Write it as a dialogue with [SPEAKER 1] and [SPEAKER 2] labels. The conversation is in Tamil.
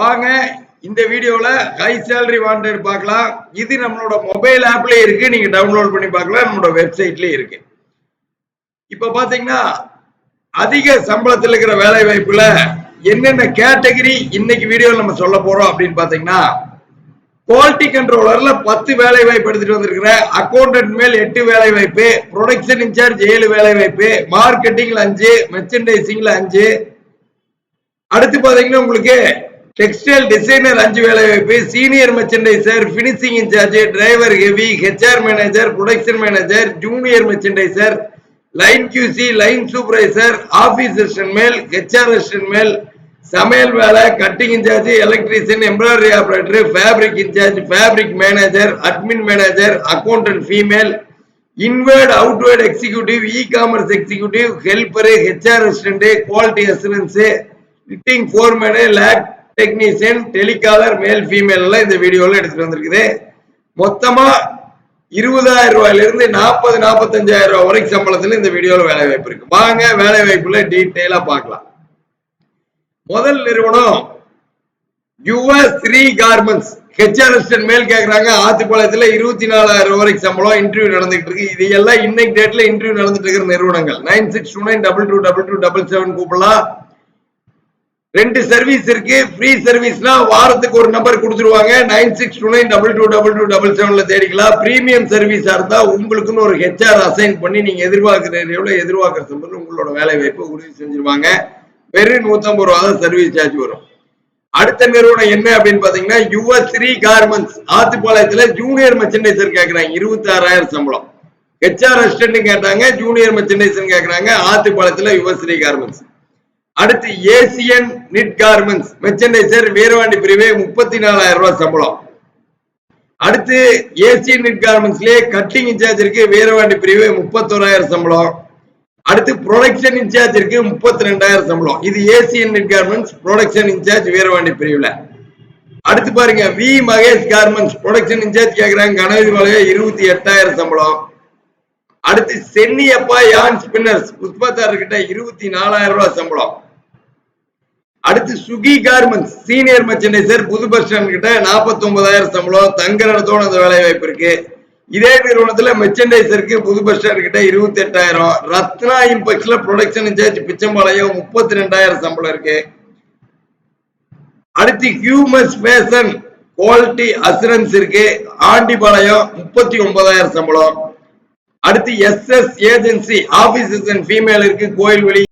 [SPEAKER 1] வாங்க இந்த வீடியோல ஹை சேலரி வாண்டட் பார்க்கலாம். இது நம்மளோட மொபைல் ஆப்ல இருக்கு. நீங்க டவுன்லோட் பண்ணி பார்க்கலாம். நம்மளோட வெப்சைட்லயே இருக்கு. இப்ப பாத்தீங்கன்னா அதிக சம்பளத்தில் இருக்கிற வேலை வாய்ப்புல என்னென்ன கேட்டகரி இன்னைக்கு வீடியோ நம்ம சொல்ல போறோம் அப்படின்னு பாத்தீங்கன்னா குவாலிட்டி கண்ட்ரோலர்ல பத்து வேலை வாய்ப்பு எடுத்துட்டு வந்திருக்கிற அக்கௌண்டன்ட் மேல் எட்டு வேலை வாய்ப்பு ப்ரொடக்ஷன் இன்சார்ஜ் ஏழு வேலை வாய்ப்பு மார்க்கெட்டிங்ல அஞ்சு மெர்ச்சன்டைசிங்ல அஞ்சு. அடுத்து பாத்தீங்கன்னா உங்களுக்கு டெக்ஸ்டைல் டிசைனர் அஞ்சு வேலை வாய்ப்பு senior merchandiser finishing incharge driver heavy HR manager production manager junior merchandiser line QC line supervisor office assistant male HR assistant male சமையல் வேலை cutting incharge electrician embroidery operator fabric incharge fabric manager admin manager accountant female inward outward executive e commerce executive helper HR assistant quality assurance four foreman lab technician telecaller male female எல்லாம் இந்த வீடியோல எடுத்துட்டு வந்திருக்குது. மொத்தமா இருபதாயிரம் ரூபாயில இருந்து நாற்பது நாற்பத்தஞ்சாயிரம் ரூபாய் வரைக்கும் சம்பளத்துல இந்த வீடியோல வேலை வாய்ப்பு இருக்கு. வாங்க வேலை வாய்ப்புல டீட்டெயிலா பார்க்கலாம். முதல் நிறுவனம் யுஎஸ் த்ரீ கார்மெண்ட்ஸ் ஹெச்ஆர்எஸ்டன் மேல் கேக்குறாங்க. ஆத்துப்பாளையத்துல இருபத்தி நாலாயிரம் வரைக்கும் சம்பளம் இன்டர்வியூ நடந்துட்டு இருக்கு. இது எல்லாம் இன்னைக்கு டேட்ல இன்டர்வியூ நடந்துட்டு இருக்கிற நிறுவனங்கள். Nine six two nine double two double two double seven கூப்பிடலாம். ரெண்டு சர்வீஸ் இருக்கு. ஃப்ரீ சர்வீஸ்னா வாரத்துக்கு ஒரு நம்பர் கொடுத்துருவாங்க. Nine six two nine double two double two double செவன்ல தேடிக்கலாம். பிரீமியம் சர்வீஸா இருந்தா உங்களுக்குன்னு ஒரு ஹெச்ஆர் அசைன் பண்ணி நீங்க எதிர்பார்க்கிற எவ்வளவு எதிர்பார்க்கிற சம்பந்தம் உங்களோட வேலை வாய்ப்பு உறுதி செஞ்சிருவாங்க. வெறும் நூத்தம்பது ரூபா தான் சர்வீஸ் சார்ஜ் வரும். அடுத்த நிறுவனம் என்ன அப்படின்னு பாத்தீங்கன்னா யுவ ஸ்ரீ கார்மெண்ட்ஸ் ஆத்துப்பாளையத்துல ஜூனியர் மெர்ச்சன்டைசர் கேட்கிறாங்க இருபத்தி ஆறாயிரம் சம்பளம் ஹெச்ஆர் அசிஸ்டன்ட் கேட்டாங்க. ஜூனியர் மெர்ச்சன்டைசர் கேக்குறாங்க. ஆத்துப்பாளையத்துல யுவஸ்ரீ கார்மெண்ட்ஸ் அடுத்து Asian knit garments. Merchandiser Veeravandi பிரிவே முப்பத்தி நாலாயிரம் ரூபாய் சம்பளம். அடுத்து ஏசியன் நிட் கார்மெண்ட்ஸ்லயே கட்டிங் இன்சார்ஜ் இருக்கு வீரவாண்டி பிரிவு முப்பத்தோராயிரம் சம்பளம். அடுத்து ப்ரொடக்ஷன் இன்சார்ஜ் இருக்கு முப்பத்தி ரெண்டாயிரம் சம்பளம். இது Asian knit garments production incharge Veeravandi பிரிவுல. அடுத்து பாருங்க V Mahesh garments production incharge கேக்குறாங்க கணவதி மலைய இருபத்தி எட்டாயிரம் சம்பளம். அடுத்து சென்னியப்பா யான் ஸ்பின்னர்ஸ் புஷ்பதார்கிட்ட இருபத்தி நாலாயிரம் ரூபாய் சம்பளம். அடுத்து சுகி கார்மெண்ட்ஸ் சீனியர் மெர்ச்சன்டைசர் புது பஸ் ஸ்டாண்ட் கிட்ட நாற்பத்தி ஒன்பதாயிரம் சம்பளம் தங்குற இடத்தோட அந்த வேலை வாய்ப்பு இருக்கு. இதே நிறுவனத்துல மெர்ச்சன்டைசருக்கு புது பஸ் ஸ்டாண்ட் கிட்ட இருபத்தி எட்டாயிரம் ரத்னா இம்பெக்ஸ்ல ப்ரொடக்ஷன் இன்சார்ஜ் பிச்சம்பாளையம் முப்பத்தி ரெண்டாயிரம் சம்பளம் இருக்கு. அடுத்து ஹியூமஸ் ஃபேஷன் குவாலிட்டி அசுரன்ஸ் இருக்கு. ஆண்டிபாளையம் முப்பத்தி ஒன்பதாயிரம் சம்பளம். அடுத்து S S agency offices and female இருக்கு. கோயில்வெளி